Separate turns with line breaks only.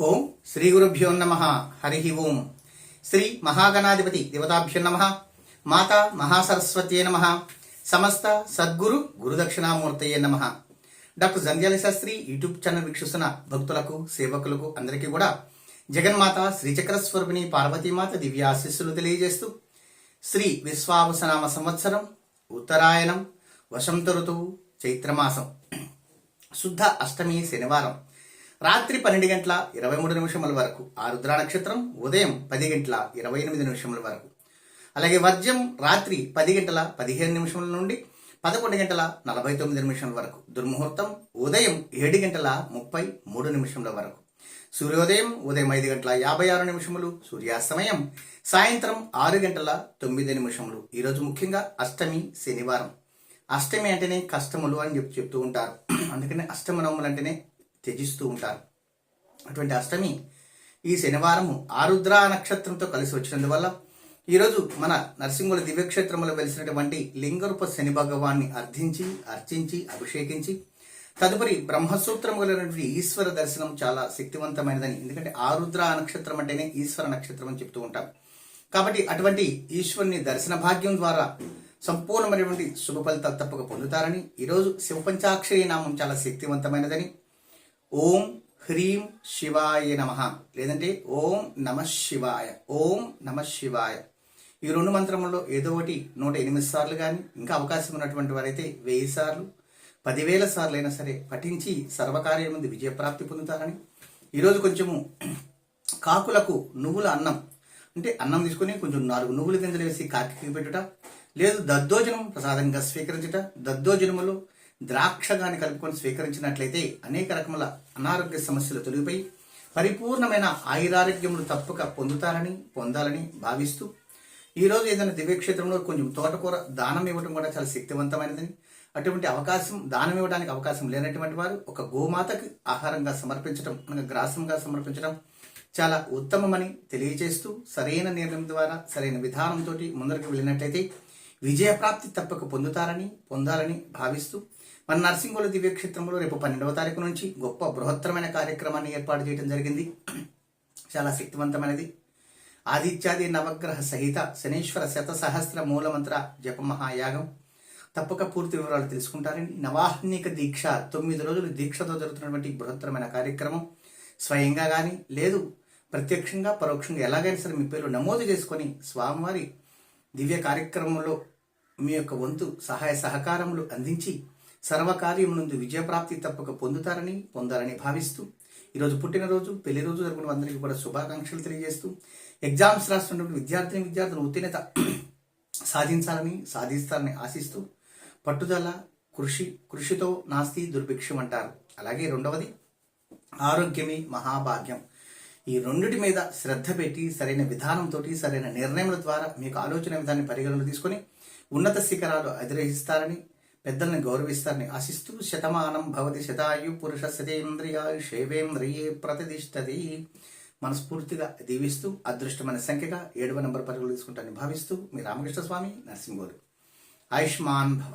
ఓం శ్రీ గురుభ్యో నమ. హరి ఓం. శ్రీ మహాగణాధిపతి దేవతాభ్యో నమ. మాత మహాసరస్వత్యే నమ. సమస్త సద్గురు గురుదక్షిణామూర్తయే నమ. Doctor Jandhyala Sastry YouTube channel వీక్షిస్తున్న భక్తులకు సేవకులకు అందరికీ కూడా జగన్మాత శ్రీచక్ర స్వరూపిణి పార్వతీమాత దివ్య ఆశీస్సులు తెలియజేస్తూ శ్రీ విశ్వావసనామ సంవత్సరం ఉత్తరాయణం వసంత ఋతువు చైత్రమాసం. శుద్ధ అష్టమి శనివారం. రాత్రి పన్నెండు గంటల ఇరవై మూడు నిమిషముల వరకు ఆరుద్ర నక్షత్రం ఉదయం పది గంటల ఇరవై ఎనిమిది నిమిషముల వరకు. అలాగే వర్జ్యం రాత్రి పది గంటల పదిహేను నిమిషముల నుండి పదకొండు గంటల నలభై తొమ్మిది నిమిషముల వరకు. దుర్ముహూర్తం ఉదయం ఏడు గంటల ముప్పై మూడు నిమిషముల వరకు. సూర్యోదయం ఉదయం ఐదు గంటల యాభై ఆరు నిమిషములు సూర్యాస్తమయం సాయంత్రం ఆరు గంటల తొమ్మిది నిమిషములు. ఈరోజు ముఖ్యంగా అష్టమి శనివారం. అష్టమి అంటేనే కష్టములు అని చెప్పి చెప్తూ ఉంటారు. అందుకనే అష్టమ నవములు అంటేనే త్యజిస్తూ ఉంటారు. అటువంటి అష్టమి ఈ శనివారము ఆరుద్ర నక్షత్రంతో కలిసి వచ్చినందువల్ల ఈరోజు మన నరసింహుల దివ్యక్షేత్రంలో వెలిసినటువంటి లింగరూప శని భగవాన్ని అర్థించి అర్చించి అభిషేకించి తదుపరి బ్రహ్మసూత్రములైనటువంటి ఈశ్వర దర్శనం చాలా శక్తివంతమైనదని ఎందుకంటే ఆరుద్ర నక్షత్రం అంటేనే ఈశ్వర నక్షత్రం అని చెప్తూ ఉంటాం. కాబట్టి అటువంటి ఈశ్వరుని దర్శన భాగ్యం ద్వారా సంపూర్ణమైనటువంటి శుభ ఫలితాలు తప్పక పొందుతారని ఈరోజు శివపంచాక్షరి నామం చాలా శక్తివంతమైనదని ఓం హ్రీం శివాయ నమ. లేదంటే ఓం నమ శివాయ ఓం నమ శివాయ. ఈ రెండు మంత్రములలో ఏదో ఒకటి నూట ఎనిమిది సార్లు కానీ ఇంకా అవకాశం ఉన్నటువంటి వారైతే వెయ్యి సార్లు పదివేల సార్లు అయినా సరే పఠించి సర్వకార్యం ముందు విజయప్రాప్తి పొందుతారని. ఈరోజు కొంచెము కాకులకు నువ్వుల అన్నం అంటే అన్నం తీసుకొని కొంచెం నాలుగు నువ్వుల గింజలు వేసి కాకి పెట్టుట లేదు దద్దోజనం ప్రసాదంగా స్వీకరించుట దద్దోజనములు ద్రాక్ష గాని కలుపుకొని స్వీకరించినట్లయితే అనేక రకముల అనారోగ్య సమస్యలు తొలగిపోయి పరిపూర్ణమైన ఆయురారోగ్యములు తప్పక పొందుతారని పొందాలని భావిస్తూ ఈ రోజు ఏదైనా దివ్యక్షేత్రంలో కొంచెం తోటకూర దానం ఇవ్వడం కూడా చాలా శక్తివంతమైనదని అటువంటి అవకాశం దానం ఇవ్వడానికి అవకాశం లేనటువంటి వారు ఒక గోమాతకి ఆహారంగా సమర్పించడం అనగా గ్రాసంగా సమర్పించడం చాలా ఉత్తమమని తెలియజేస్తూ సరైన నిర్ణయం ద్వారా సరైన విధానంతో ముందరకు వెళ్ళినట్లయితే విజయప్రాప్తి తప్పక పొందుతారని పొందాలని భావిస్తూ మన నర్సింగుల దివ్యక్షేత్రంలో రేపు పన్నెండవ తారీఖు నుంచి గొప్ప బృహత్తరమైన కార్యక్రమాన్ని ఏర్పాటు చేయడం జరిగింది. చాలా శక్తివంతమైనది. ఆదిత్యాది నవగ్రహ సహిత శనీశ్వర శత సహస్ర మూలమంత్ర జప మహాయాగం తప్పక పూర్తి వివరాలు తెలుసుకుంటారని నవాహ్నిక దీక్ష తొమ్మిది రోజులు దీక్షతో జరుగుతున్నటువంటి బృహత్తరమైన కార్యక్రమం స్వయంగా కానీ లేదు ప్రత్యక్షంగా పరోక్షంగా ఎలాగైనా సరే మీ పేరు నమోదు చేసుకొని స్వామివారి దివ్య కార్యక్రమంలో మీ యొక్క వంతు సహాయ సహకారములు అందించి సర్వకార్యం నుండి విజయప్రాప్తి తప్పక పొందుతారని పొందాలని భావిస్తూ ఈరోజు పుట్టినరోజు పెళ్ళి రోజు జరుగుతున్న అందరికీ కూడా శుభాకాంక్షలు తెలియజేస్తూ ఎగ్జామ్స్ రాస్తున్నటువంటి విద్యార్థిని విద్యార్థులు ఉత్తీర్ణత సాధించాలని సాధిస్తారని ఆశిస్తూ పట్టుదల కృషి కృషితో నాస్తి దుర్భిక్షం అంటారు అలాగే రెండవది ఆరోగ్యమే మహాభాగ్యం. ఈ రెండిటి మీద శ్రద్ధ పెట్టి సరైన విధానంతో సరైన నిర్ణయముల ద్వారా మీకు ఆలోచన విధాన్ని పరిగణన తీసుకొని ఉన్నత శిఖరాలు అధిరోహిస్తారని పెద్దల్ని గౌరవిస్తారని ఆశిస్తూ శతమానం భవతి శతాయు పురుష శతేంద్రియాయుషేవేంద్రియే ప్రతిష్టది మనస్ఫూర్తిగా దీవిస్తూ అదృష్టమైన సంఖ్యగా ఏడవ నంబర్ పరుగులు తీసుకుంటాను భావిస్తూ మీ రామకృష్ణ స్వామి నరసింహగోరు ఆయుష్మాన్ భవ.